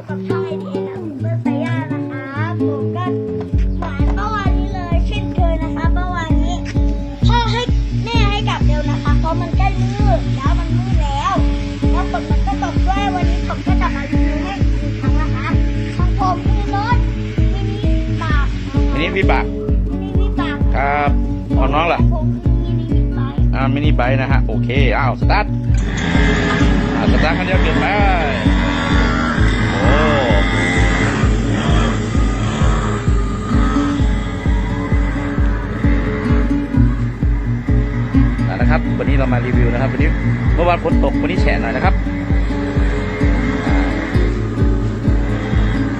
บกับช่องไอทีนะเบอร์สายานะคะผมก็เหมือนเมื่อวานนี้เลยเช่นเคยนะคะเมื่อวานนี้พ่อให้แม่ให้กลับเร็วนะคะ เพราะมันใกล้มืดแล้วมันมืดแล้วแล้วฝนมันก็ตกด้วยวันนี้ผมก็จะมารีวิวให้อีกครั้งนะคะของผมคือรถมินิบากมินิวิบากมินิบากครับของน้องล่ะผมคือมินิบากอ่ามินิไบค์นะฮะโอเคอ้าวสตาร์ทอ่าสตาร์ทคันเดียวเกินไป นะครับ วันนี้เรามารีวิวนะครับ วันนี้เมื่อวานฝนตกวันนี้แฉะหน่อยนะครับ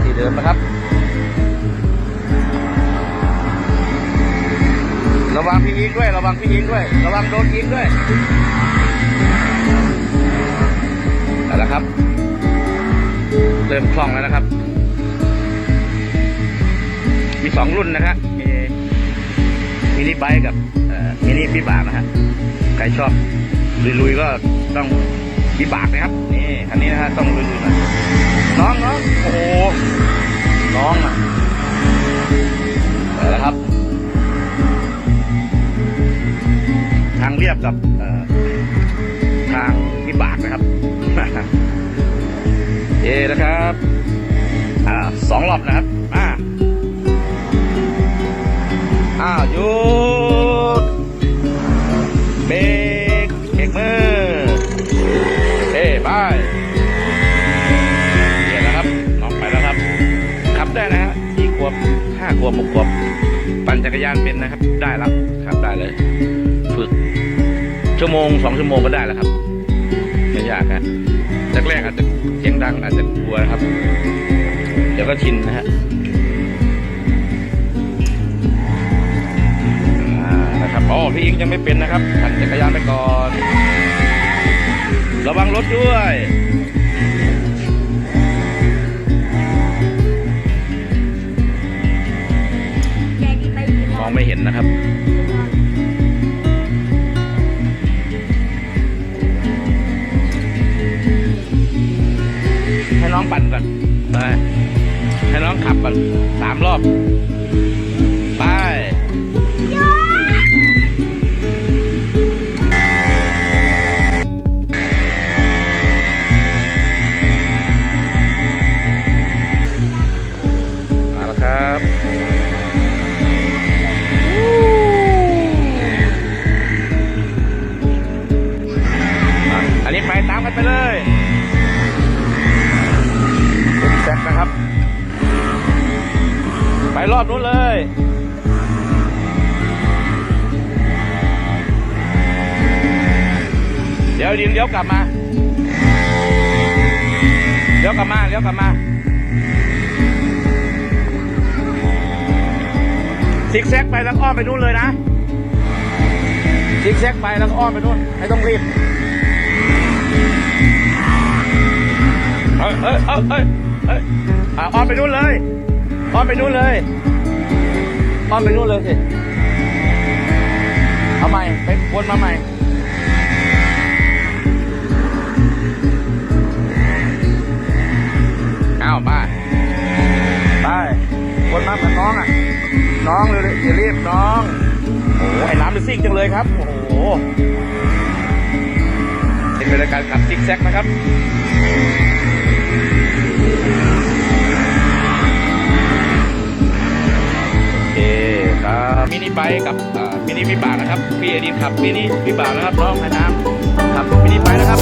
ที่เดิมนะครับ ระวังพี่อิงด้วย ระวังพี่อิงด้วย ระวังโดนอิงด้วยเอาละครับ เริ่มคล่องแล้วนะครับ มีสองรุ่นนะฮะมี มินิไบค์กับมินิวิบากนะฮะใครชอบลุยๆก็ต้องวิบากนะครับ นี่คันนี้นะฮะต้องลุยๆหน่อยน้องน้องโอ้โหน้องอะเอาละครับ ทางเรียบกับทางวิบากนะครับเอนะครับอ่าสองรอบนะครับ ขวบห้าขวบหกขวบปั่นจักรยานเป็นนะครับ ได้แล้วขับได้เลย ฝึก ชั่วโมงสองชั่วโมงก็ได้แล้วครับไม่ยากฮะแรกๆอาจจะเสียงดังอาจจะกลัวครับ เดี๋ยวก็ชินนะฮะนะครับอ๋อพี่อิงยังไม่เป็นนะครับปั่นจักรยานไปก่อน ระวังรถด้วย นนะครับ ให้น้องปั่นก่อนไปให้น้องขับก่อนสามรอบ เป็นแซกนะครับ ไปรอบนู้นเลยเดี๋ยวดินเดี๋ยวกลับมาเดี๋ยวกลับมาเดี๋ยวกลับมาซิกแซกไปแล้วอ้อมไปนู่นเลยนะซิกแซกไปแล้วอ้อมไปนู่นไม่ต้องรีบเอ้ยเอ้ยเอ้ย เอ้ยอะอ้อมไปนู่นเลยอ้อมไปนู่นเลยอ้อมไปนู่นเลยสิเอาใหม่ไปวนมาใหม่เอาไปไปวนมาเหมือนน้องอะ น้องเลยอย่ารีบน้องโอ้โหไอ้น้ำเป็นซิ่งจังเลยครับ โอ้โหเป็นรายการขับซิกแซกนะครับ โอเคครับมินิไบค์กับมินิวิบากนะครับพี่เอดีนขับมินิวิบากนะครับน้องไอ้น้ำขับมินิไบค์นะครับ